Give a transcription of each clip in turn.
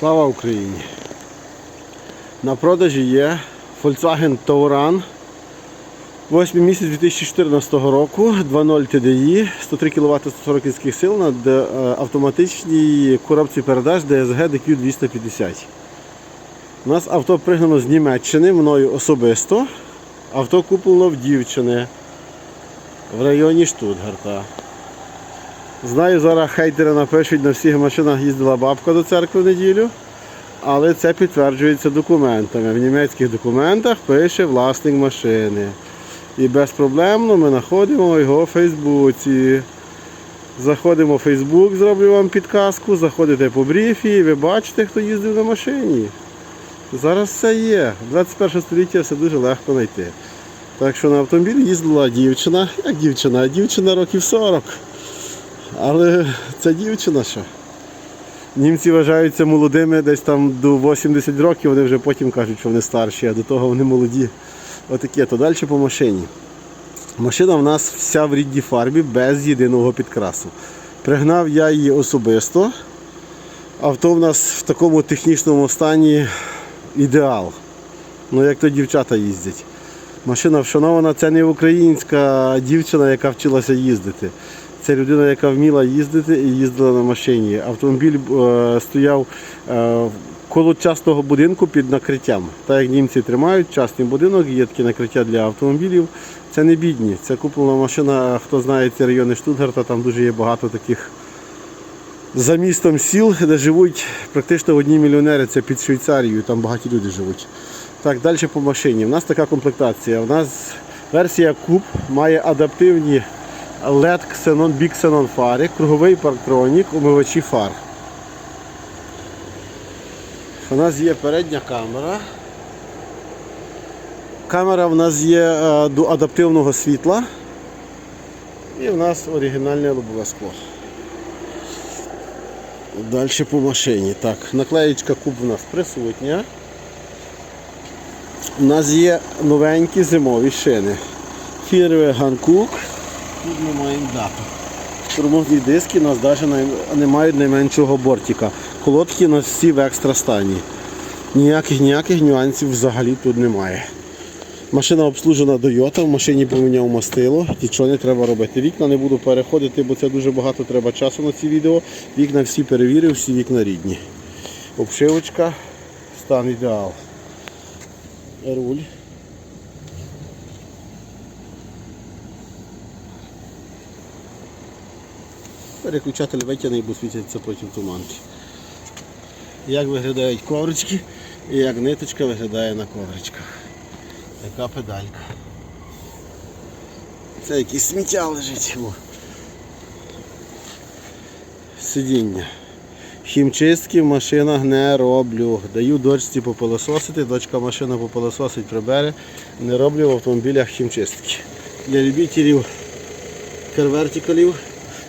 Слава Україні! На продажі є Volkswagen Touran 8 місяць 2014 року, 2.0 TDI, 103 кВт 140 кінських сил на е, автоматичній коробці передач DSG DQ250. У нас авто пригнано з Німеччини мною особисто. Авто куплено в дівчини в районі Штутгарта. Знаю, зараз хейтери напишуть, на всіх машинах їздила бабка до церкви в неділю, але це підтверджується документами. В німецьких документах пише власник машини. І безпроблемно ми знаходимо його у Фейсбуці. Заходимо в Фейсбук, зроблю вам підказку, заходите по бріфі ви бачите, хто їздив на машині. Зараз все є. 21 століття все дуже легко знайти. Так що на автомобілі їздила дівчина. Як дівчина? Дівчина років 40. Але це дівчина ще. Німці вважаються молодими десь там до 80 років, вони вже потім кажуть, що вони старші, а до того вони молоді. Отаке, то далі по машині. Машина в нас вся в рідній фарбі, без єдиного підкрасу. Пригнав я її особисто. Авто в нас в такому технічному стані ідеал. Ну як то дівчата їздять. Машина вшанована, це не українська дівчина, яка вчилася їздити. Це людина, яка вміла їздити і їздила на машині. Автомобіль е, стояв е, коло частного будинку під накриттям. Так як німці тримають частний будинок, є таке накриття для автомобілів. Це не бідні. Це куплена машина, хто знає ці райони Штутгарта, там дуже є багато таких за містом сіл, де живуть практично одні мільйонери, це під Швейцарією, там багаті люди живуть. Так, далі по машині. У нас така комплектація. У нас версія Coupe має адаптивні LED Xenon, Big Xenon фари, круговий парктронік, умивачі фар. У нас є передня камера. Камера в нас є е, до адаптивного світла. І в нас оригінальне лобове скло. Далі по машині. Так, наклеєчка куб у нас присутня. У нас є новенькі зимові шини. Фірви Ганкук. Тут ми маємо дату. Тормозні диски нас навіть не мають найменшого бортика. Колодки у нас всі в екстра стані. Ніяких ніяких нюансів взагалі тут немає. Машина обслужена Toyota, в машині поміняв мастило, нічого не треба робити. Вікна не буду переходити, бо це дуже багато треба часу на ці відео. Вікна всі перевірив, всі вікна рідні. Обшивочка, стан ідеал. Руль. Переключатель витягний, бо світяться потім туманки. Як виглядають коврички і як ниточка виглядає на ковричках. Така педалька. Це якесь сміття лежить. О. Сидіння. Хімчистки в машинах не роблю. Даю дочці попилососити, дочка машина попилососить, прибере. Не роблю в автомобілях хімчистки. Для любителів карвертикалів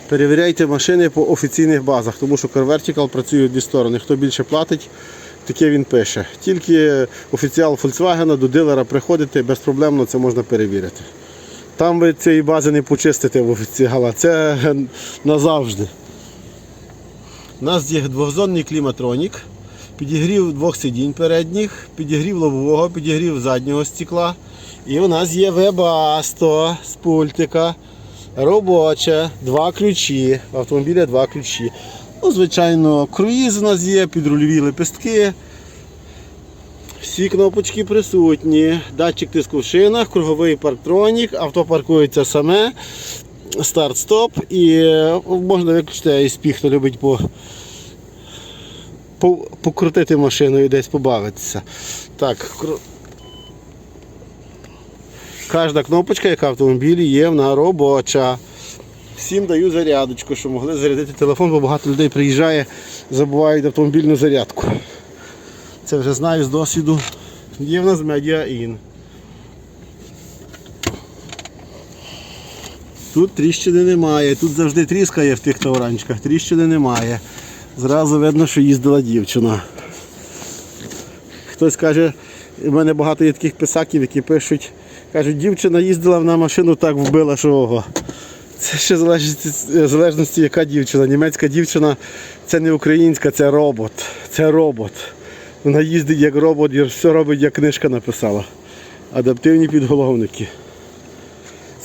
перевіряйте машини по офіційних базах, тому що карвертикал працює в дві сторони. Хто більше платить, таке він пише. Тільки офіціал Volkswagen до дилера приходите, безпроблемно це можна перевірити. Там ви цієї бази не почистите в офіціала, це назавжди. У нас є двохзонний кліматронік, підігрів двох сидінь передніх, підігрів лобового, підігрів заднього стекла. І у нас є вебасто з пультика. Робоче, два ключі. Автомобіля два ключі. Ну, звичайно, круїз у нас є, підрульові лепестки. Всі кнопочки присутні. Датчик тиску в шинах, круговий парктронік, авто паркується саме. Старт-стоп і е, можна виключити ISP, хто любить по, по, покрутити машину і десь побавитися. Так, Кожна кнопочка, яка в автомобілі, є вона робоча. Всім даю зарядочку, щоб могли зарядити телефон, бо багато людей приїжджає, забувають автомобільну зарядку. Це вже знаю з досвіду. Є в нас In. Тут тріщини немає, тут завжди тріскає в тих тауранчиках, тріщини немає. Зразу видно, що їздила дівчина. Хтось каже, в мене багато є таких писаків, які пишуть, кажуть, дівчина їздила на машину, так вбила, що ого. Це ще залежить в залежності, яка дівчина. Німецька дівчина це не українська, це робот. Це робот. Вона їздить як робот і все робить, як книжка написала. Адаптивні підголовники.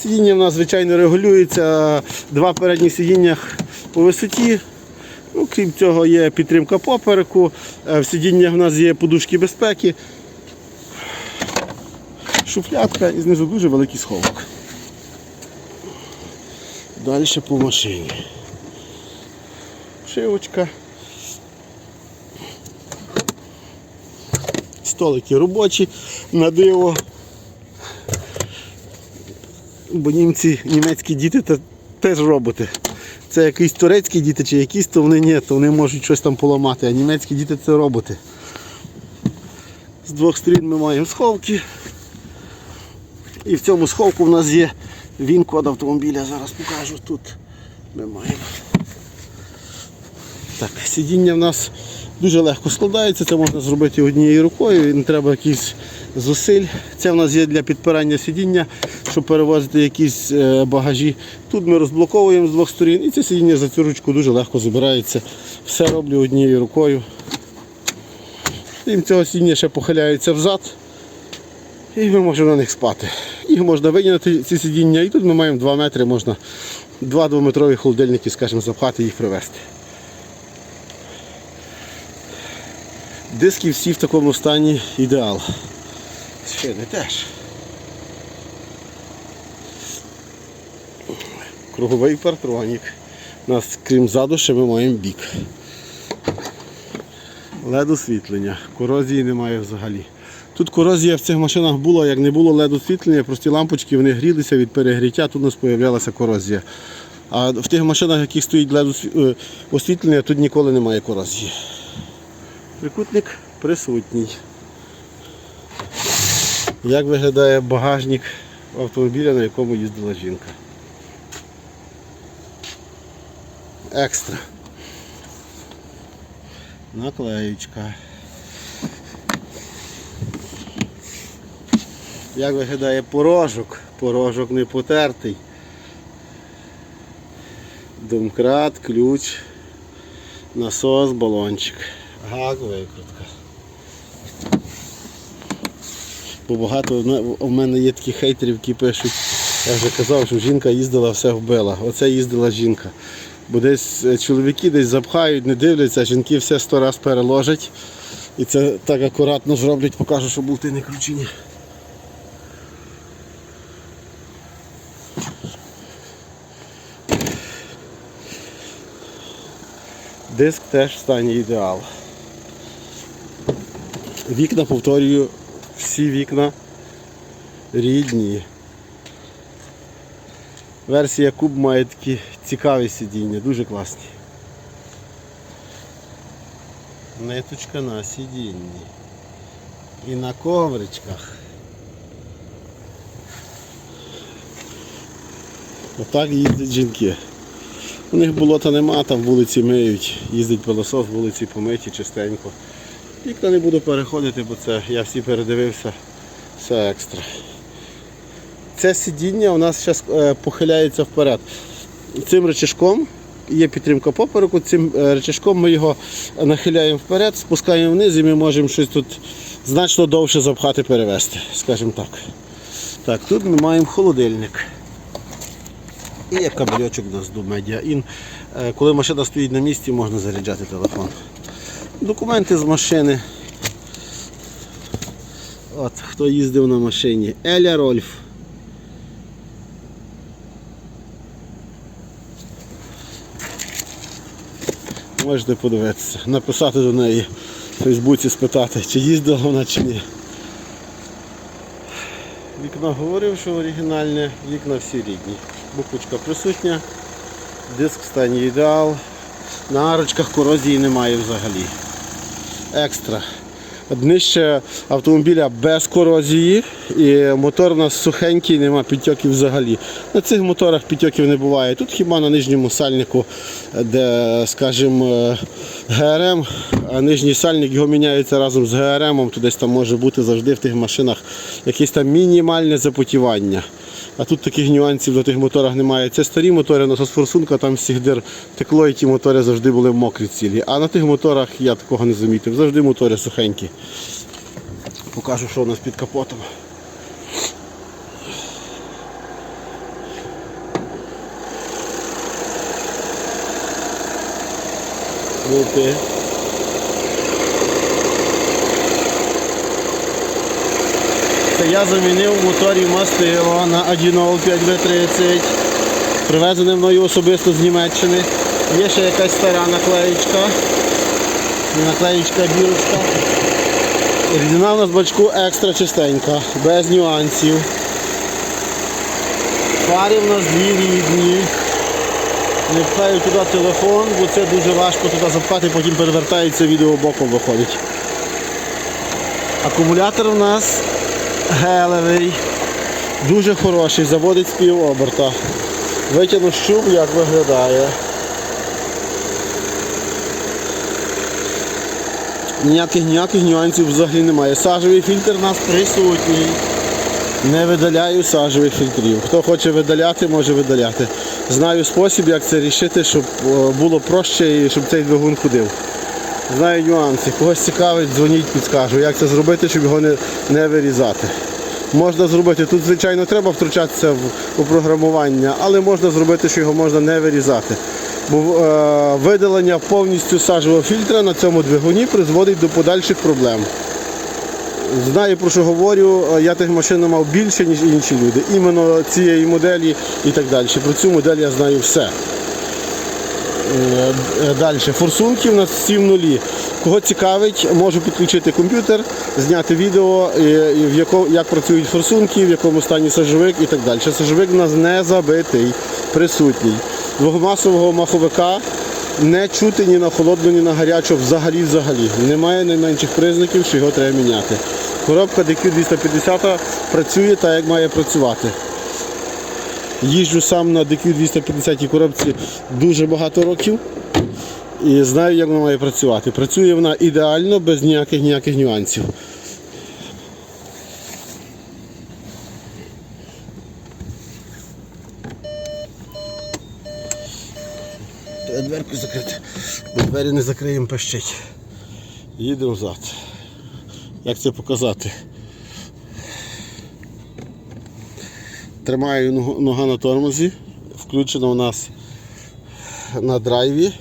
Сидіння в нас, звичайно, регулюється. Два передні сидіння по висоті. Ну, крім цього, є підтримка попереку. Е, В сидіннях в нас є подушки безпеки. Шуфлятка і знизу дуже великий сховок. Далі по машині. Шивочка. Столики робочі на диво. Бо німці, німецькі діти та теж роботи. Це якісь турецькі діти чи якісь, то вони ні, то вони можуть щось там поламати, а німецькі діти це роботи. З двох сторін ми маємо сховки. І в цьому сховку в нас є він код автомобіля. Зараз покажу тут. Ми маємо. Так, сидіння в нас дуже легко складається, це можна зробити однією рукою, не треба якихось зусиль. Це в нас є для підпирання сидіння, щоб перевозити якісь е, багажі. Тут ми розблоковуємо з двох сторін і це сидіння за цю ручку дуже легко забирається. Все роблю однією рукою. Крім цього сидіння ще похиляється взад. І ми можемо на них спати. Їх можна виняти, ці сидіння, і тут ми маємо 2 метри, можна два двометрові холодильники, скажімо, запхати і їх привезти. Диски всі в такому стані ідеал. Шини теж. Круговий партронік. У нас, крім заду, ще ми маємо бік. Лед освітлення. Корозії немає взагалі. Тут корозія в цих машинах була, як не було лед освітлення, прості лампочки вони грілися від перегріття, тут у нас з'являлася корозія. А в тих машинах, в яких стоїть лед е, освітлення, тут ніколи немає корозії. Трикутник присутній. Як виглядає багажник автомобіля, на якому їздила жінка? Екстра. Наклеючка. Як виглядає порожок? Порожок не потертий. Домкрат, ключ, насос, балончик. Гак, викрутка. Бо багато в мене є такі хейтери, які пишуть, я вже казав, що жінка їздила, все вбила. Оце їздила жінка. Бо десь е, чоловіки десь запхають, не дивляться, жінки все сто раз переложать. І це так акуратно зроблять, покажу, що болти не кручені. Диск теж в стані ідеал. Вікна, повторюю, всі вікна рідні. Версія Куб має такі цікаві сидіння, дуже класні. Ниточка на сидінні. І на ковричках. Отак їздять жінки. У них болота нема, там вулиці миють, їздить пилосос, вулиці помиті чистенько. Вікна не буду переходити, бо це я всі передивився, все екстра. Це сидіння у нас зараз похиляється вперед. Цим речашком є підтримка попереку, цим е, речашком ми його нахиляємо вперед, спускаємо вниз і ми можемо щось тут значно довше запхати перевести, скажімо так. Так, тут ми маємо холодильник. І є кабельочок до In. Е, Коли машина стоїть на місці, можна заряджати телефон. Документи з машини. От, хто їздив на машині. Еля Рольф. Можете подивитися, написати до неї в Фейсбуці, спитати, чи їздила вона чи ні. Вікно говорив, що оригінальне, вікна всі рідні. Буквочка присутня, диск стані ідеал. На арочках корозії немає взагалі. Екстра. Днище автомобіля без корозії і мотор у нас сухенький, нема підтьоків взагалі. На цих моторах підтьоків не буває. Тут хіба на нижньому сальнику, де, скажімо, ГРМ, а нижній сальник його міняється разом з ГРМ, то десь там може бути завжди в тих машинах якесь там мінімальне запотівання. А тут таких нюансів на тих моторах немає. Це старі мотори, насос форсунка, там всіх дир текло, і ті мотори завжди були мокрі цілі. А на тих моторах я такого не замітив. Завжди мотори сухенькі. Покажу, що у нас під капотом. Болти. Я замінив в моторі мастило на 1.0 5V30. Привезене мною особисто з Німеччини. Є ще якась стара наклеїчка. Наклеїчка бірочка. Рідина у нас бачку екстра чистенька, без нюансів. Фари в нас дві рідні. Не пхаю туди телефон, бо це дуже важко туди запхати, потім перевертається, відео боком виходить. Акумулятор у нас гелевий, дуже хороший, заводить з півоберта. Витягну щуп, як виглядає. Ніяких ніяких нюансів взагалі немає. Сажевий фільтр у нас присутній. Не видаляю сажевих фільтрів. Хто хоче видаляти, може видаляти. Знаю спосіб, як це рішити, щоб е, було проще і щоб цей двигун ходив. Знаю нюанси. Когось цікавить, дзвоніть, підскажу, як це зробити, щоб його не, не вирізати. Можна зробити, тут, звичайно, треба втручатися в, у програмування, але можна зробити, що його можна не вирізати. Бо е, видалення повністю сажевого фільтра на цьому двигуні призводить до подальших проблем. Знаю про що говорю, е, я тих машин мав більше, ніж інші люди. Іменно цієї моделі і так далі. Про цю модель я знаю все. Далі. Форсунки у нас всі в нулі. Кого цікавить, можу підключити комп'ютер, зняти відео, яко- як працюють форсунки, в якому стані сажовик і так далі. Сажовик у нас не забитий, присутній. Двохмасового маховика не чути ні на холодну, ні на гарячу, взагалі взагалі. Немає найменших признаків, що його треба міняти. Коробка DQ250 працює так, як має працювати. Їжджу сам на DQ250 коробці дуже багато років і знаю, як вона має працювати. Працює вона ідеально, без ніяких ніяких нюансів. Дверку закрити, бо двері не закриємо пищить. Їдемо взад. Як це показати? Тримаю нога на тормозі, включено у нас на драйві.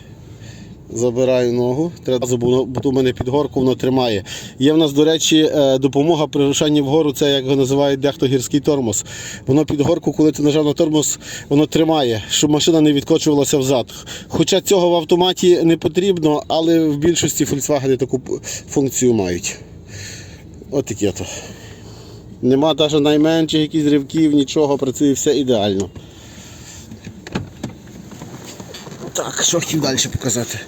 Забираю ногу, треба, бо у мене під горку воно тримає. Є в нас, до речі, е, допомога при рушанні вгору, це як його називають дехто гірський тормоз. Воно під горку, коли ти нажав на тормоз, воно тримає, щоб машина не відкочувалася взад. Хоча цього в автоматі не потрібно, але в більшості Volkswagen таку функцію мають. От таке то. Нема навіть найменших якихось ривків, нічого, працює все ідеально. Так, що хотів далі показати?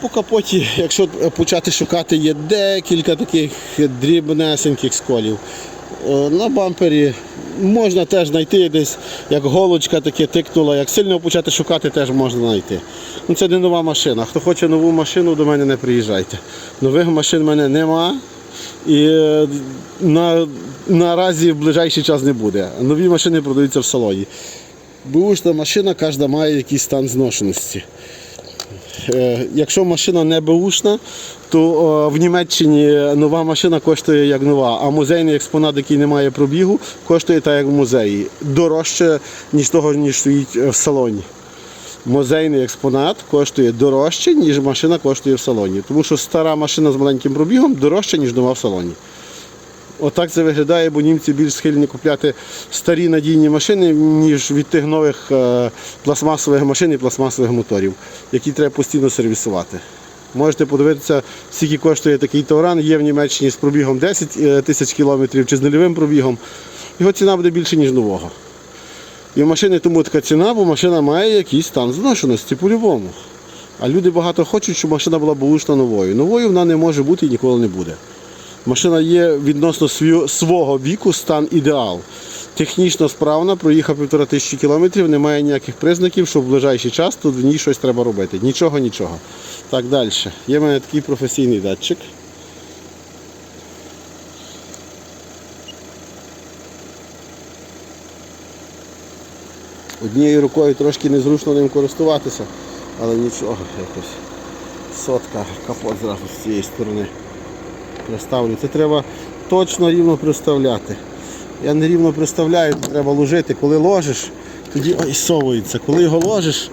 По капоті, якщо почати шукати, є декілька таких дрібнесеньких сколів. Е, На бампері можна теж знайти десь, як голочка таке тикнула, як сильно почати шукати, теж можна знайти. Ну, Це не нова машина. Хто хоче нову машину, до мене не приїжджайте. Нових машин в мене нема. І е, на, наразі в ближайший час не буде. Нові машини продаються в салоні. Бушна машина, кожна має якийсь стан зношеності. Е, Якщо машина не беушна, то в Німеччині нова машина коштує як нова, а музейний експонат, який не має пробігу, коштує так, як в музеї. Дорожче, ніж того, ніж стоїть е, в салоні. Музейний експонат коштує дорожче, ніж машина коштує в салоні. Тому що стара машина з маленьким пробігом дорожча, ніж нова в салоні. Отак це виглядає, бо німці більш схильні купляти старі надійні машини, ніж від тих нових е, пластмасових машин і пластмасових моторів, які треба постійно сервісувати. Можете подивитися, скільки коштує такий Тауран, є в Німеччині з пробігом 10 е, тисяч кілометрів чи з нульовим пробігом. Його ціна буде більше, ніж нового. І в машини тому така ціна, бо машина має якийсь стан зношеності по-любому. А люди багато хочуть, щоб машина була бушна новою. Новою вона не може бути і ніколи не буде. Машина є відносно свого віку, стан ідеал. Технічно справна, проїхав півтора тисячі кілометрів, немає ніяких признаків, що в ближайший час тут в ній щось треба робити. Нічого, нічого. Так, далі. Є в мене такий професійний датчик. Однією рукою трошки незручно ним користуватися, але нічого, якось сотка, капот зразу з цієї сторони приставлю. Це треба точно рівно приставляти. Я не рівно приставляю, треба ложити. Коли ложиш, тоді ой, совується. Коли його ложиш,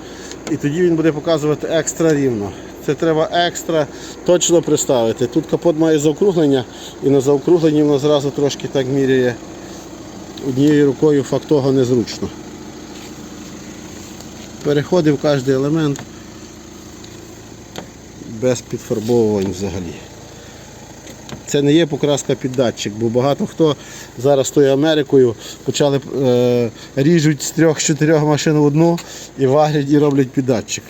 і тоді він буде показувати екстра рівно. Це треба екстра точно приставити. Тут капот має заокруглення, і на заокругленні воно зразу трошки так міряє. Однією рукою факт незручно. Переходив кожен елемент без підфарбовувань взагалі. Це не є покраска під датчик, бо багато хто зараз тою Америкою почали е, ріжуть з трьох-чотирьох машин в одну і варять і роблять під датчик.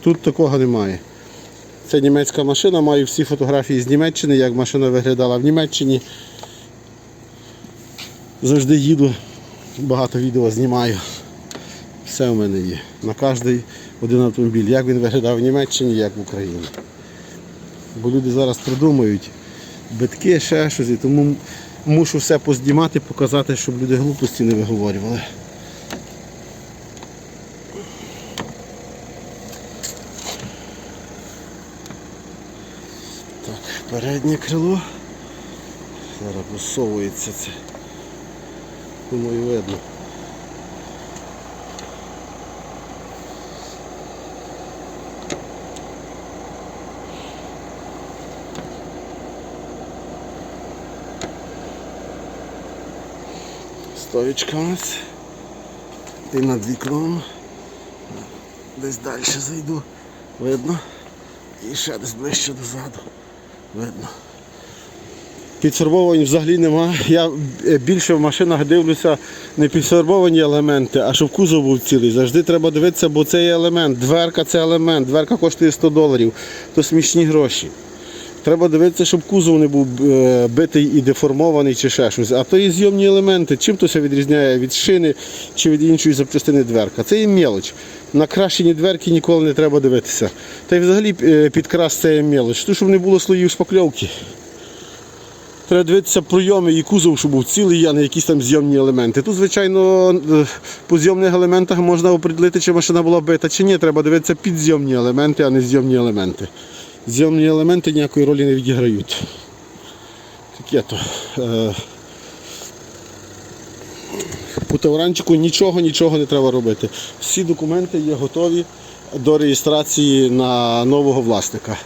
Тут такого немає. Це німецька машина, маю всі фотографії з Німеччини, як машина виглядала в Німеччині. Завжди їду, багато відео знімаю. Все в мене є. На кожний один автомобіль. Як він виглядав в Німеччині, як в Україні. Бо люди зараз придумують битки, ще щось, і тому мушу все познімати, показати, щоб люди глупості не виговорювали. Так, переднє крило. Зараз висовується це. Думаю, видно. Стоечка у нас. І над вікном. Десь далі зайду. Видно. І ще десь ближче дозаду. Видно. Підфарбовувань взагалі нема. Я е, більше в машинах дивлюся не підфарбовані елементи, а щоб кузов був цілий. Завжди треба дивитися, бо це є елемент. Дверка це елемент, дверка коштує 100 доларів, то смішні гроші. Треба дивитися, щоб кузов не був е, битий і деформований чи ще щось. А то є зйомні елементи. Чим то це відрізняє від шини чи від іншої запчастини дверка. Це є мелоч. На кращені дверки ніколи не треба дивитися. Та й взагалі е, підкрас це є мелоч. Щоб не було слоїв шпакльовки. Треба дивитися пройоми і кузов, щоб був цілий, а не якісь там зйомні елементи. Тут, звичайно, е, по зйомних елементах можна определити, чи машина була бита, чи ні. Треба дивитися під зйомні елементи, а не зйомні елементи. Зйомні елементи ніякої ролі не відіграють. Таке то. Е, По тавранчику нічого, нічого не треба робити. Всі документи є готові до реєстрації на нового власника.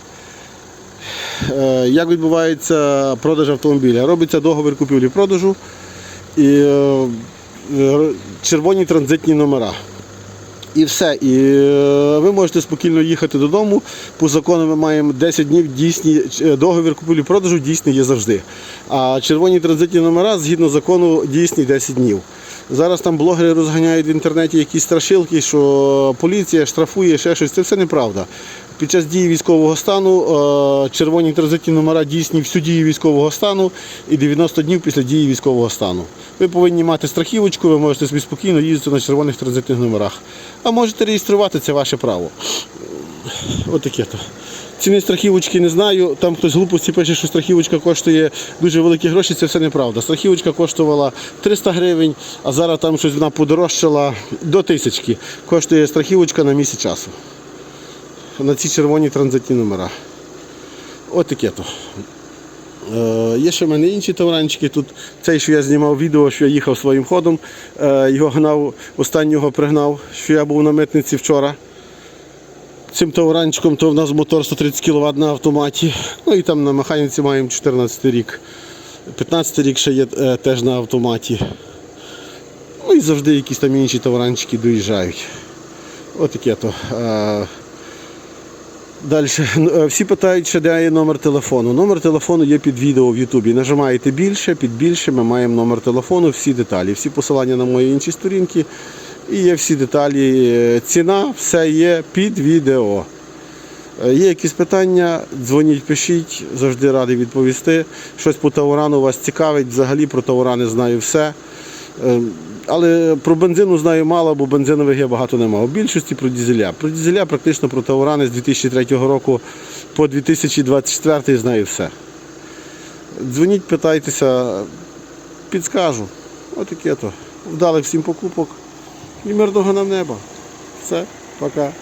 Е, Як відбувається продаж автомобіля? Робиться договір купівлі-продажу і е, е, червоні транзитні номера. І все. І е, ви можете спокійно їхати додому. По закону ми маємо 10 днів дійсні е, договір купівлі-продажу дійсний є завжди. А червоні транзитні номера згідно закону дійсні 10 днів. Зараз там блогери розганяють в інтернеті якісь страшилки, що поліція штрафує ще щось. Це все неправда. Під час дії військового стану е, червоні транзитні номера дійсні всю дію військового стану і 90 днів після дії військового стану. Ви повинні мати страхівочку, ви можете собі спокійно їздити на червоних транзитних номерах. А можете реєструвати це ваше право. Отаке то. Ціни страхівочки не знаю. Там хтось глупості пише, що страхівочка коштує дуже великі гроші, це все неправда. Страхівочка коштувала 300 гривень, а зараз там щось вона подорожчала до тисячки. Коштує страхівочка на місяць часу. На ці червоні транзитні номера. Отаке то. Е, Є ще в мене інші тавранчики. Тут цей, що я знімав відео, що я їхав своїм ходом, е, його гнав, останнього пригнав, що я був на митниці вчора. Цим тавранчиком то в нас мотор 130 кВт на автоматі. Ну і там на механіці маємо 14 рік. 15 рік ще є е, теж на автоматі. Ну і завжди якісь там інші тавранчики доїжджають. Отаке то. Е, Далі. Всі питають, ще де є номер телефону. Номер телефону є під відео в Ютубі. Нажимаєте більше, під більше ми маємо номер телефону, всі деталі, всі посилання на мої інші сторінки. І є всі деталі. Е, Ціна, все є під відео. Е, Є якісь питання, дзвоніть, пишіть, завжди радий відповісти. Щось по Таурану вас цікавить, взагалі про Таурани знаю все. Але про бензину знаю мало, бо бензинових я багато не мав. У більшості про дізеля. Про дізеля практично про Таурани з 2003 року по 2024 знаю все. Дзвоніть, питайтеся, підскажу. Отаке то. Вдалих всім покупок. і мирного нам неба. Все, пока.